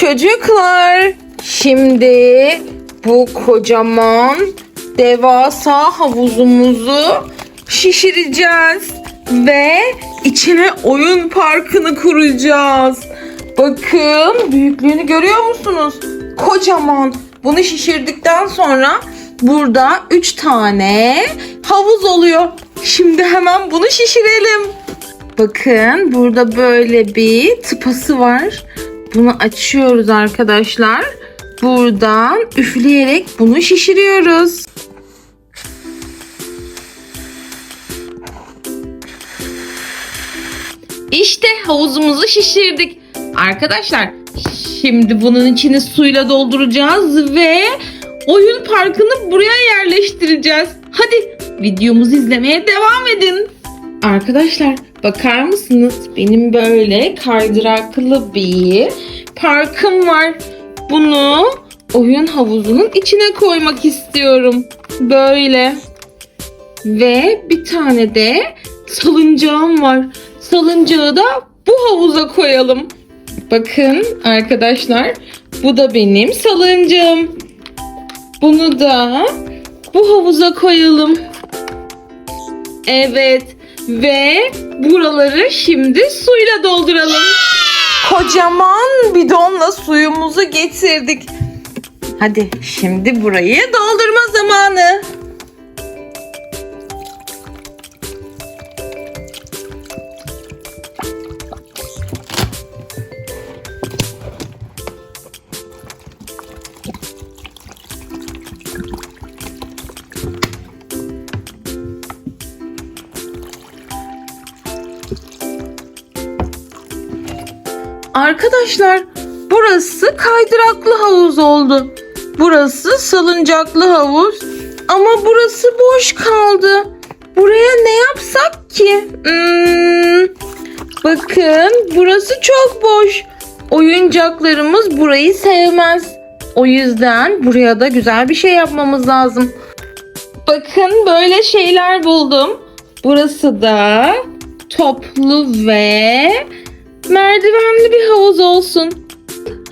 Çocuklar, şimdi bu kocaman devasa havuzumuzu şişireceğiz ve içine oyun parkını kuracağız. Bakın büyüklüğünü görüyor musunuz? Kocaman. Bunu şişirdikten sonra burada 3 tane havuz oluyor. Şimdi hemen bunu şişirelim. Bakın burada böyle bir tıpası var. Bunu açıyoruz arkadaşlar. Buradan üfleyerek bunu şişiriyoruz. İşte havuzumuzu şişirdik. Arkadaşlar şimdi bunun içini suyla dolduracağız ve oyun parkını buraya yerleştireceğiz. Hadi videomuzu izlemeye devam edin. Arkadaşlar bakar mısınız? Benim böyle kaydıraklı bir parkım var. Bunu oyun havuzunun içine koymak istiyorum. Böyle. Ve bir tane de salıncağım var. Salıncağı da bu havuza koyalım. Bakın arkadaşlar bu da benim salıncağım. Bunu da bu havuza koyalım. Evet ve buraları şimdi suyla dolduralım. Kocaman bidonla suyumuzu getirdik. Hadi şimdi burayı doldurma zamanı. Arkadaşlar burası kaydıraklı havuz oldu. Burası salıncaklı havuz. Ama burası boş kaldı. Buraya ne yapsak ki? Hmm, bakın burası çok boş. Oyuncaklarımız burayı sevmez. O yüzden buraya da güzel bir şey yapmamız lazım. Bakın böyle şeyler buldum. Burası da toplu ve merdivenli bir havuz olsun.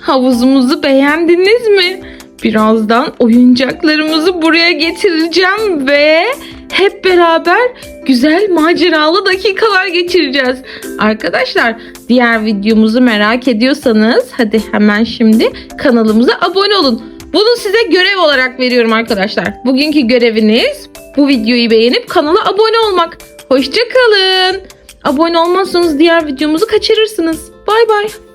Havuzumuzu beğendiniz mi? Birazdan oyuncaklarımızı buraya getireceğim ve hep beraber güzel maceralı dakikalar geçireceğiz. Arkadaşlar diğer videomuzu merak ediyorsanız hadi hemen şimdi kanalımıza abone olun. Bunu size görev olarak veriyorum arkadaşlar. Bugünkü göreviniz bu videoyu beğenip kanala abone olmak. Hoşçakalın. Abone olmazsanız diğer videomuzu kaçırırsınız. Bay bay.